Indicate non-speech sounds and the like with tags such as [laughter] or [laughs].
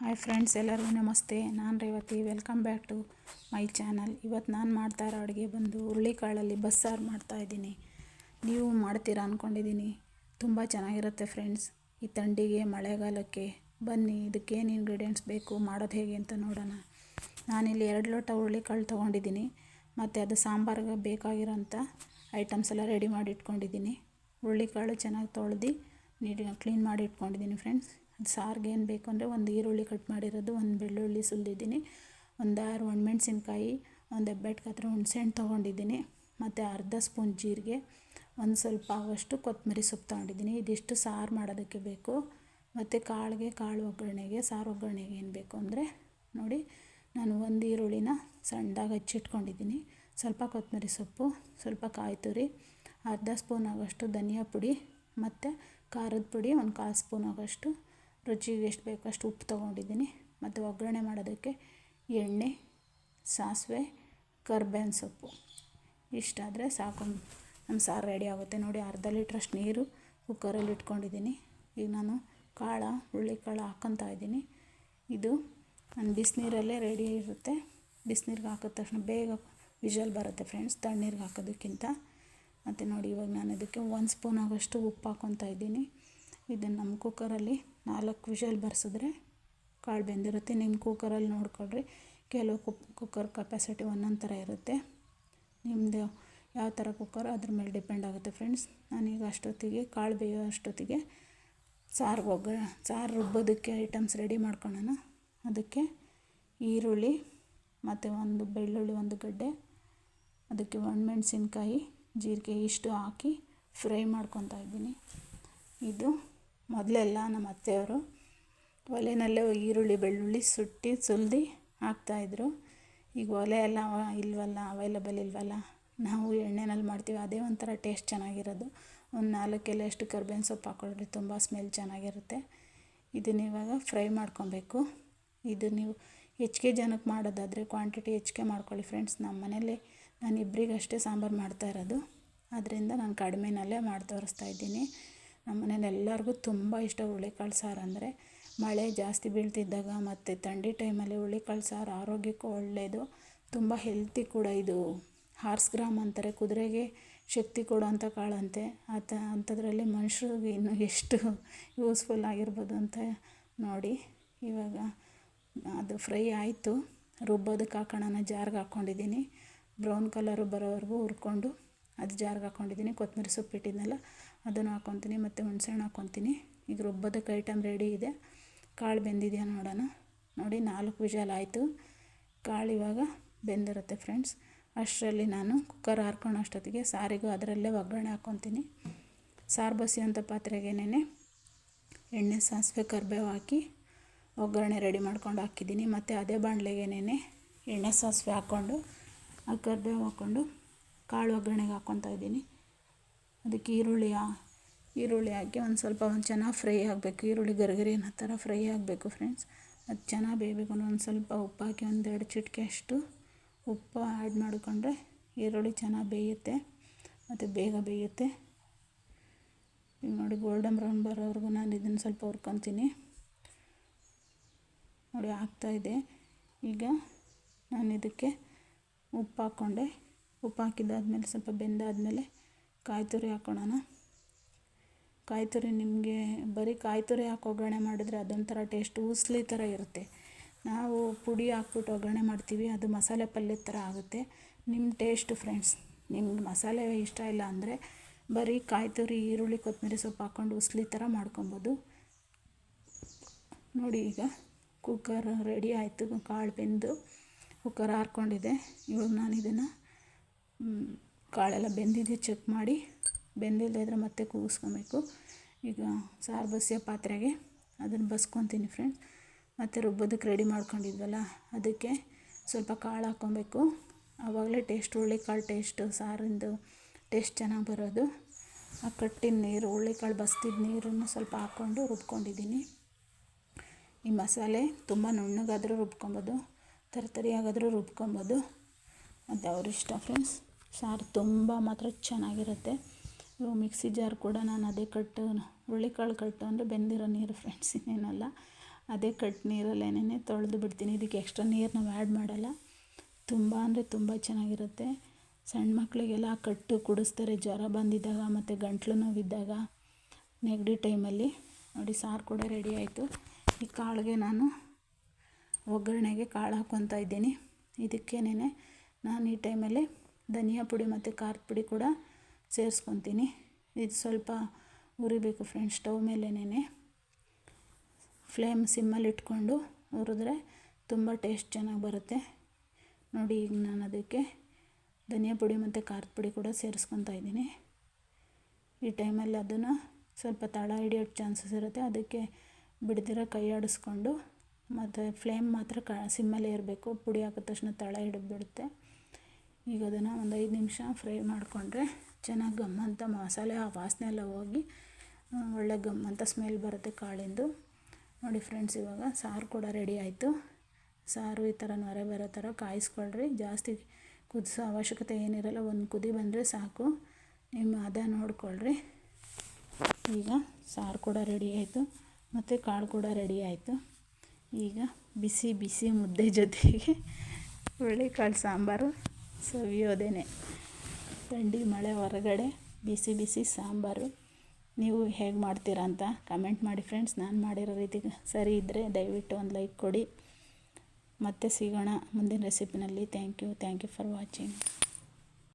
Hi friends ಎಲ್ಲರಿಗೂ ನಮಸ್ತೆ. ನಾನು Revathi. Welcome back to my channel ಇವತ್ತು ನಾನು ಮಾಡ್ತಾ ಇರೋ ಅಡುಗೆ ಬಂದು ಹುರುಳಿಕಾಳಲ್ಲಿ ಬಸ್ಸಾರು ಮಾಡ್ತಾಯಿದ್ದೀನಿ ನೀವು ಮಾಡ್ತೀರಾ ಅಂದ್ಕೊಂಡಿದ್ದೀನಿ ತುಂಬ ಚೆನ್ನಾಗಿರುತ್ತೆ ಫ್ರೆಂಡ್ಸ್ ಈ ಥಂಡಿಗೆ, ಮಳೆಗಾಲಕ್ಕೆ ಬನ್ನಿ. ಇದಕ್ಕೇನು ಇಂಗ್ರೀಡಿಯೆಂಟ್ಸ್ ಬೇಕು, ಮಾಡೋದು ಹೇಗೆ ಅಂತ ನೋಡೋಣ. ನಾನಿಲ್ಲಿ ಎರಡು ಲೋಟ ಹುರುಳಿಕಾಳು ತೊಗೊಂಡಿದ್ದೀನಿ. ಮತ್ತು ಅದು ಸಾಂಬಾರ್ಗೆ ಬೇಕಾಗಿರೋಂಥ ಐಟಮ್ಸ್ ಎಲ್ಲ ರೆಡಿ ಮಾಡಿ ಇಟ್ಕೊಂಡಿದ್ದೀನಿ ಹುರುಳಿಕಾಳು ಚೆನ್ನಾಗಿ ತೊಳೆದು ನೀಟಾಗಿ ಕ್ಲೀನ್ ಮಾಡಿ ಇಟ್ಕೊಂಡಿದ್ದೀನಿ ಫ್ರೆಂಡ್ಸ್ ಸಾರಿಗೆ ಏನು ಬೇಕು ಅಂದರೆ ಒಂದು ಈರುಳ್ಳಿ ಕಟ್ ಮಾಡಿರೋದು, ಒಂದು ಬೆಳ್ಳುಳ್ಳಿ ಸುಲಿದಿದ್ದೀನಿ, ಒಂದು ಆರು ಒಣಮೆಣ್ಸಿನ್ಕಾಯಿ, ಒಂದು ಹೆಬ್ಬೆಟ್ಟು ಹತ್ರ ಹುಣ್ಸೆಹಣ್ಣು ತೊಗೊಂಡಿದ್ದೀನಿ, ಮತ್ತು ಅರ್ಧ ಸ್ಪೂನ್ ಜೀರಿಗೆ, ಒಂದು ಸ್ವಲ್ಪ ಆಗಷ್ಟು ಕೊತ್ತಂಬರಿ ಸೊಪ್ಪು ತೊಗೊಂಡಿದ್ದೀನಿ. ಇದಿಷ್ಟು ಸಾರು ಮಾಡೋದಕ್ಕೆ ಬೇಕು. ಮತ್ತು ಕಾಳಿಗೆ, ಕಾಳು ಒಗ್ಗರಣೆಗೆ, ಸಾರು ಒಗ್ಗರಣೆಗೆ ಏನು ಬೇಕು ಅಂದರೆ ನೋಡಿ, ನಾನು ಒಂದು ಈರುಳ್ಳಿನ ಸಣ್ಣದಾಗಿ ಹಚ್ಚಿಟ್ಕೊಂಡಿದ್ದೀನಿ. ಸ್ವಲ್ಪ ಕೊತ್ತಂಬರಿ ಸೊಪ್ಪು, ಸ್ವಲ್ಪ ಕಾಯಿ ತುರಿ, ಅರ್ಧ ಸ್ಪೂನ್ ಆಗೋಷ್ಟು ಧನಿಯಾ ಪುಡಿ, ಮತ್ತು ಖಾರದ ಪುಡಿ, ಒಂದು ಕಾಲು ಸ್ಪೂನ್ ಆಗೋಷ್ಟು ರುಚಿಗೆ ಎಷ್ಟು ಬೇಕೋ ಅಷ್ಟು ಉಪ್ಪು ತೊಗೊಂಡಿದ್ದೀನಿ. ಮತ್ತು ಒಗ್ಗರಣೆ ಮಾಡೋದಕ್ಕೆ ಎಣ್ಣೆ, ಸಾಸಿವೆ ಕರ್ಬೇವಿನ ಸೊಪ್ಪು. ಇಷ್ಟಾದರೆ ಸಾಕು. ನಮ್ಮ ಸಾರು ರೆಡಿ ಆಗುತ್ತೆ. ನೋಡಿ, ಅರ್ಧ ಲೀಟ್ರಷ್ಟು ನೀರು ಕುಕ್ಕರಲ್ಲಿ ಇಟ್ಕೊಂಡಿದ್ದೀನಿ. ಈಗ ನಾನು ಕಾಳು ಹಾಕೊತಾ ಹಾಕ್ಕೊತಾ ಇದ್ದೀನಿ. ಇದು ನಾನು ಬಿಸಿನೀರಲ್ಲೇ ರೆಡಿ ಇರುತ್ತೆ. ಬಿಸಿನೀರಿಗೆ ಹಾಕಿದ ತಕ್ಷಣ ಬೇಗ ವಿಷಲ್ ಬರುತ್ತೆ ಫ್ರೆಂಡ್ಸ್ ತಣ್ಣೀರಿಗೆ ಹಾಕೋದಕ್ಕಿಂತ. ಮತ್ತು ನೋಡಿ, ಇವಾಗ ನಾನು ಅದಕ್ಕೆ ಒಂದು ಸ್ಪೂನ್ ಆಗೋಷ್ಟು ಉಪ್ಪು ಹಾಕೊತಾ ಇದ್ದೀನಿ. ಇದನ್ನು ನಮ್ಮ ಕುಕ್ಕರಲ್ಲಿ ನಾಲ್ಕು ವಿಷಲ್ ಬರ್ಸಿದ್ರೆ ಕಾಳು ಬೆಂದಿರುತ್ತೆ. ನಿಮ್ಮ ಕುಕ್ಕರಲ್ಲಿ ನೋಡ್ಕೊಳ್ರಿ. ಕೆಲವು ಕುಕ್ ಕುಕ್ಕರ್ ಕೆಪಾಸಿಟಿ ಒಂದೊಂದು ಥರ ಇರುತ್ತೆ. ನಿಮ್ಮದು ಯಾವ ಥರ ಕುಕ್ಕರ್ ಅದ್ರ ಮೇಲೆ ಡಿಪೆಂಡ್ ಆಗುತ್ತೆ ಫ್ರೆಂಡ್ಸ್ ನಾನೀಗ ಅಷ್ಟೊತ್ತಿಗೆ, ಕಾಳು ಬೇಯೋ ಅಷ್ಟೊತ್ತಿಗೆ ಸಾರು ಒಗ್ಗ ಸಾರು ರುಬ್ಬೋದಕ್ಕೆ ಐಟಮ್ಸ್ ರೆಡಿ ಮಾಡ್ಕೊಳ್ಳೋಣ ಅದಕ್ಕೆ ಈರುಳ್ಳಿ ಮತ್ತು ಒಂದು ಬೆಳ್ಳುಳ್ಳಿ, ಒಂದು ಗಡ್ಡೆ, ಅದಕ್ಕೆ ಒಣಮೆಣಸಿನ್ಕಾಯಿ, ಜೀರಿಗೆ ಇಷ್ಟು ಹಾಕಿ ಫ್ರೈ ಮಾಡ್ಕೊತಾ ಇದ್ದೀನಿ. ಇದು ಮೊದಲೆಲ್ಲ ನಮ್ಮ ಅತ್ತೆಯವರು ಒಲೆಯಲ್ಲೇ ಈರುಳ್ಳಿ, ಬೆಳ್ಳುಳ್ಳಿ ಸುಟ್ಟಿ, ಸುಲಿದು ಹಾಕ್ತಾಯಿದ್ರು ಈಗ ಒಲೆ ಎಲ್ಲ ಇಲ್ವಲ್ಲ ಅವೈಲಬಲ್ ಇಲ್ವಲ್ಲ, ನಾವು ಎಣ್ಣೆನಲ್ಲಿ ಮಾಡ್ತೀವಿ. ಅದೇ ಒಂಥರ ಟೇಸ್ಟ್ ಚೆನ್ನಾಗಿರೋದು. ಒಂದು ನಾಲ್ಕು ಎಲೆಯಷ್ಟು ಕರ್ಬೇವಿನ ಸೊಪ್ಪು ಹಾಕೊಳ್ಳ್ರಿ ತುಂಬ ಸ್ಮೆಲ್ ಚೆನ್ನಾಗಿರುತ್ತೆ. ಇದನ್ನ ಇವಾಗ ಫ್ರೈ ಮಾಡ್ಕೊಬೇಕು. ಇದು ನೀವು ಹೆಚ್ಚಿಗೆ ಜನಕ್ಕೆ ಮಾಡೋದಾದರೆ ಕ್ವಾಂಟಿಟಿ ಹೆಚ್ಚಿಗೆ ಮಾಡ್ಕೊಳ್ಳಿ ಫ್ರೆಂಡ್ಸ್ ನಮ್ಮ ಮನೇಲಿ ನಾನು ಇಬ್ಬರಿಗಷ್ಟೇ ಸಾಂಬಾರು ಮಾಡ್ತಾ ಇರೋದು. ಅದರಿಂದ ನಾನು ಕಡಿಮೆನಲ್ಲೇ ಮಾಡಿ ತೋರಿಸ್ತಾ ಇದ್ದೀನಿ. ನಮ್ಮ ಮನೇಲಿ ಎಲ್ಲರಿಗೂ ತುಂಬ ಇಷ್ಟ ಹುರುಳಿಕಾಳು ಸಾರು ಅಂದರೆ ಮಳೆ ಜಾಸ್ತಿ ಬೀಳ್ತಿದ್ದಾಗ ಮತ್ತು ಥಂಡಿ ಟೈಮಲ್ಲಿ ಹುರುಳಿಕಾಳು ಸಾರು ಆರೋಗ್ಯಕ್ಕೂ ಒಳ್ಳೆಯದು ತುಂಬ ಹೆಲ್ತಿ ಕೂಡ ಇದು. ಹಾರ್ಸ್ ಗ್ರಾಮ್ ಅಂತಾರೆ, ಕುದುರೆಗೆ ಶಕ್ತಿ ಕೊಡುವಂಥ ಕಾಳಂತೆ. ಆತ ಅಂಥದ್ರಲ್ಲಿ ಮನುಷ್ಯರಿಗೆ ಇನ್ನೂ ಎಷ್ಟು ಯೂಸ್ಫುಲ್ ಆಗಿರ್ಬೋದು ಅಂತ ನೋಡಿ. ಇವಾಗ ಅದು ಫ್ರೈ ಆಯಿತು. ರುಬ್ಬೋದಕ್ಕೆ ಹಾಕೋಣ ಜಾರ್ಗೆ ಹಾಕ್ಕೊಂಡಿದ್ದೀನಿ. ಬ್ರೌನ್ ಕಲರು ಬರೋವರೆಗೂ ಹುರ್ಕೊಂಡು ಅದು ಜಾರ್ಗೆ ಹಾಕ್ಕೊಂಡಿದ್ದೀನಿ ಕೊತ್ತಂಬರಿ ಸೊಪ್ಪು ಇಟ್ಟಿದ್ನಲ್ಲ, ಅದನ್ನು ಹಾಕ್ಕೊತೀನಿ ಮತ್ತು ಹುಣ್ಸೆಹಣ್ಣು ಹಾಕ್ಕೊತೀನಿ ಈಗ ರುಬ್ಬೋದಕ್ಕೆ ಐಟಮ್ ರೆಡಿ ಇದೆ. ಕಾಳು ಬೆಂದಿದೆಯಾ ನೋಡೋಣ. ನೋಡಿ, ನಾಲ್ಕು ವಿಷಲ್ ಆಯಿತು. ಕಾಳು ಇವಾಗ ಬೆಂದಿರುತ್ತೆ ಫ್ರೆಂಡ್ಸ್ ಅಷ್ಟರಲ್ಲಿ ನಾನು ಕುಕ್ಕರ್ ಹಾರ್ಕೊಳ್ಳೋ ಅಷ್ಟೊತ್ತಿಗೆ ಸಾರಿಗೂ ಅದರಲ್ಲೇ ಒಗ್ಗರಣೆ ಹಾಕ್ಕೊತೀನಿ ಸಾರು ಬಸಿಯೋಂಥ ಪಾತ್ರೆಗೇನೆ ಎಣ್ಣೆ, ಸಾಸಿವೆ, ಕರಿಬೇವು ಹಾಕಿ ಒಗ್ಗರಣೆ ರೆಡಿ ಮಾಡ್ಕೊಂಡು ಹಾಕಿದ್ದೀನಿ. ಮತ್ತು ಅದೇ ಬಾಣಲೆಗೇನೆ ಎಣ್ಣೆ, ಸಾಸಿವೆ ಹಾಕ್ಕೊಂಡು, ಆ ಕರಿಬೇವು ಹಾಕ್ಕೊಂಡು ಕಾಳು ಒಗ್ಗರಣೆಗೆ ಹಾಕ್ಕೊತಾ ಇದ್ದೀನಿ. ಅದಕ್ಕೆ ಈರುಳ್ಳಿ ಈರುಳ್ಳಿ ಹಾಕಿ ಒಂದು ಸ್ವಲ್ಪ ಒಂದು ಚೆನ್ನಾಗಿ ಫ್ರೈ ಆಗಬೇಕು. ಈರುಳ್ಳಿ ಗರಿಗರಿ ಅನ್ನೋ ಥರ ಫ್ರೈ ಆಗಬೇಕು ಫ್ರೆಂಡ್ಸ್. ಅದು ಚೆನ್ನಾಗಿ ಬೇಯಬೇಕು. ಒಂದು ಸ್ವಲ್ಪ ಉಪ್ಪು ಹಾಕಿ ಒಂದೆರಡು ಚಿಟಿಕೆ ಅಷ್ಟು ಉಪ್ಪು ಆ್ಯಡ್ ಮಾಡಿಕೊಂಡ್ರೆ ಈರುಳ್ಳಿ ಚೆನ್ನಾಗಿ ಬೇಯುತ್ತೆ. ಮತ್ತು ಬೇಗ ಬೇಯುತ್ತೆ. ಈಗ ನೋಡಿ ಗೋಲ್ಡನ್ ಬ್ರೌನ್ ಬರೋವರೆಗೂ ನಾನು ಇದನ್ನು ಸ್ವಲ್ಪ ಹುರ್ಕೊತೀನಿ. ನೋಡಿ ಆಗ್ತಾಯಿದೆ ಈಗ ನಾನು ಇದಕ್ಕೆ ಉಪ್ಪು ಹಾಕ್ಕೊಂಡೆ ಉಪ್ಪು ಹಾಕಿದ್ದಾದ್ಮೇಲೆ ಸ್ವಲ್ಪ ಬೆಂದಾದಮೇಲೆ ಕಾಯಿ ತುರಿ ಹಾಕ್ಕೊಳ್ಳೋಣ ಕಾಯಿ ತುರಿ ನಿಮಗೆ ಬರೀ ಕಾಯಿ ತುರಿ ಹಾಕಿ ಒಗ್ಗರಣೆ ಮಾಡಿದ್ರೆ ಅದೊಂಥರ ಟೇಸ್ಟ್ ಉಸ್ಲಿ ಥರ ಇರುತ್ತೆ. ನಾವು ಪುಡಿ ಹಾಕ್ಬಿಟ್ಟು ಒಗ್ಗರಣೆ ಮಾಡ್ತೀವಿ, ಅದು ಮಸಾಲೆ ಪಲ್ಯದ ಥರ ಆಗುತ್ತೆ. ನಿಮ್ಮ ಟೇಸ್ಟ್ ಫ್ರೆಂಡ್ಸ್, ನಿಮ್ಗೆ ಮಸಾಲೆ ಇಷ್ಟ ಇಲ್ಲ ಅಂದರೆ ಬರೀ ಕಾಯಿ ತುರಿ, ಈರುಳ್ಳಿ, ಕೊತ್ತಂಬರಿ ಸೊಪ್ಪು ಹಾಕ್ಕೊಂಡು ಉಸ್ಲಿ ಥರ ಮಾಡ್ಕೊಬೋದು. ನೋಡಿ ಈಗ ಕುಕ್ಕರ್ ರೆಡಿ ಆಯಿತು, ಕಾಳು ಬೆಂದು ಕುಕ್ಕರ್ ಹಾರ್ಕೊಂಡಿದೆ. ಇವಾಗ ನಾನು ಇದನ್ನು ಕಾಳೆಲ್ಲ ಬೆಂದಿದೆ ಚೆಕ್ ಮಾಡಿ. ಬೆಂದಿಲ್ಲದೇ ಇದ್ದರೆ ಮತ್ತೆ ಕೂಗಿಸ್ಕೊಬೇಕು. ಈಗ ಸಾರು ಬಸಿಯೋ ಪಾತ್ರೆಗೆ ಅದನ್ನು ಬಸ್ಕೊತೀನಿ ಫ್ರೆಂಡ್ಸ್ ಮತ್ತು ರುಬ್ಬೋದಕ್ಕೆ ರೆಡಿ ಮಾಡ್ಕೊಂಡಿದ್ವಲ್ಲ, ಅದಕ್ಕೆ ಸ್ವಲ್ಪ ಕಾಳು ಹಾಕ್ಕೊಬೇಕು. ಆವಾಗಲೇ ಟೇಸ್ಟ್ ಹುರುಳಿಕಾಳು ಟೇಸ್ಟು ಸಾರಿಂದು ಟೇಸ್ಟ್ ಚೆನ್ನಾಗಿ ಬರೋದು. ಆ ಕಟ್ಟಿನ ನೀರು, ಹುರುಳಿಕಾಳು ಬಸ್ತಿದ್ದ ನೀರನ್ನು ಸ್ವಲ್ಪ ಹಾಕ್ಕೊಂಡು ರುಬ್ಕೊಂಡಿದ್ದೀನಿ. ಈ ಮಸಾಲೆ ತುಂಬ ನುಣ್ಣಗಾದರೂ ರುಬ್ಕೊಬೋದು, ತರಿತರಿಯಾಗಾದರೂ ರುಬ್ಕೊಬೋದು. ಅದು ಅವ್ರ ಇಷ್ಟ ಫ್ರೆಂಡ್ಸ್ ಸಾರು ತುಂಬ ಮಾತ್ರ ಚೆನ್ನಾಗಿರುತ್ತೆ. ಮಿಕ್ಸಿ ಜಾರ್ ಕೂಡ ನಾನು ಅದೇ ಕಟ್ಟು, ಹುರುಳಿಕಾಳು ಕಟ್ಟು ಅಂದರೆ ಬೆಂದಿರೋ ನೀರು ಫ್ರೆಂಡ್ಸ್ ಇನ್ನೇನಲ್ಲ. ಅದೇ ಕಟ್ ನೀರಲ್ಲೇನೇ ತೊಳೆದು ಬಿಡ್ತೀನಿ. ಇದಕ್ಕೆ ಎಕ್ಸ್ಟ್ರಾ ನೀರು ನಾವು ಆ್ಯಡ್ ಮಾಡಲ್ಲ. ತುಂಬ ಅಂದರೆ ತುಂಬ ಚೆನ್ನಾಗಿರುತ್ತೆ. ಸಣ್ಣ ಮಕ್ಕಳಿಗೆಲ್ಲ ಕಟ್ಟು ಕುಡಿಸ್ತಾರೆ. ಜ್ವರ ಬಂದಿದ್ದಾಗ ಮತ್ತು ಗಂಟ್ಲು ನೋವಿದ್ದಾಗ ನೆಗಡಿ ಟೈಮಲ್ಲಿ ನೋಡಿ ಸಾರು ಕೂಡ ರೆಡಿ ಆಯಿತು. ಈ ಕಾಳಿಗೆ ನಾನು ಒಗ್ಗರಣೆಗೆ ಕಾಳು ಹಾಕ್ಕೊತಾ ಇದ್ದೀನಿ. ಇದಕ್ಕೇನೆ ನಾನು ಈ ಟೈಮಲ್ಲಿ ಧನಿಯಾ ಪುಡಿ ಮತ್ತು ಖಾರದ ಪುಡಿ ಕೂಡ ಸೇರಿಸ್ಕೊತೀನಿ. ಇದು ಸ್ವಲ್ಪ ಉರಿಬೇಕು ಫ್ರೆಂಡ್ಸ್ ಸ್ಟವ್ ಮೇಲೇನೆ ಫ್ಲೇಮ್ ಸಿಮ್ಮಲ್ಲಿ ಇಟ್ಕೊಂಡು ಹುರಿದ್ರೆ ತುಂಬ ಟೇಸ್ಟ್ ಚೆನ್ನಾಗಿ ಬರುತ್ತೆ. ನೋಡಿ ಈಗ ನಾನು ಅದಕ್ಕೆ ಧನಿಯಾ ಪುಡಿ ಮತ್ತು ಖಾರದ ಪುಡಿ ಕೂಡ ಸೇರಿಸ್ಕೊತಾ ಇದ್ದೀನಿ. ಈ ಟೈಮಲ್ಲಿ ಅದನ್ನು ಸ್ವಲ್ಪ ತಳ ಹಿಡಿಯೋ ಚಾನ್ಸಸ್ ಇರುತ್ತೆ. ಅದಕ್ಕೆ ಬಿಡ್ದಿರ ಕೈ ಆಡಿಸ್ಕೊಂಡು ಮತ್ತು ಫ್ಲೇಮ್ ಮಾತ್ರ ಕ ಸಿಮ್ಮಲ್ಲೇ ಇರಬೇಕು ಪುಡಿ ಹಾಕಿದ ತಕ್ಷಣ ತಳ ಹಿಡಿದ್ಬಿಡುತ್ತೆ. ಈಗ ಅದನ್ನು ಒಂದು ಐದು ನಿಮಿಷ ಫ್ರೈ ಮಾಡಿಕೊಂಡ್ರೆ ಚೆನ್ನಾಗಿ ಗಮ್ಮಂತ ಮಸಾಲೆ ಆ ವಾಸನೆ ಎಲ್ಲ ಹೋಗಿ ಒಳ್ಳೆ ಗಮ್ಮಂತ ಸ್ಮೆಲ್ ಬರುತ್ತೆ ಕಾಳಿಂದು. ನೋಡಿ ಫ್ರೆಂಡ್ಸ್ ಇವಾಗ ಸಾರು ಕೂಡ ರೆಡಿ ಆಯಿತು. ಸಾರು ಈ ಥರ ನೊರೆ ಬರೋ ಥರ ಕಾಯಿಸ್ಕೊಳ್ರಿ. ಜಾಸ್ತಿ ಕುದಿಸೋ ಅವಶ್ಯಕತೆ ಏನಿರಲ್ಲ, ಒಂದು ಕುದಿ ಬಂದರೆ ಸಾಕು. ನಿಮ್ಮ ಅದ ನೋಡ್ಕೊಳ್ರಿ. ಈಗ ಸಾರು ಕೂಡ ರೆಡಿ ಆಯಿತು. ಮತ್ತು ಕಾಳು ಕೂಡ ರೆಡಿ ಆಯಿತು. ಈಗ ಬಿಸಿ ಬಿಸಿ ಮುದ್ದೆ ಜೊತೆಗೆ [laughs] ಹುರುಳಿಕಾಳು ಸಾಂಬಾರು. ಸವಿಯೋದೇನೆ. ಥಂಡಿ ಮಳೆ ಹೊರಗಡೆ, ಬಿಸಿ ಬಿಸಿ ಸಾಂಬಾರು. ನೀವು ಹೇಗೆ ಮಾಡ್ತೀರಾ ಅಂತ ಕಮೆಂಟ್ ಮಾಡಿ ಫ್ರೆಂಡ್ಸ್ ನಾನು ಮಾಡಿರೋ ರೀತಿ ಸರಿ ಇದ್ದರೆ ದಯವಿಟ್ಟು ಒಂದು ಲೈಕ್ ಕೊಡಿ. ಮತ್ತೆ ಸಿಗೋಣ ಮುಂದಿನ ರೆಸಿಪಿನಲ್ಲಿ thank you thank you for watching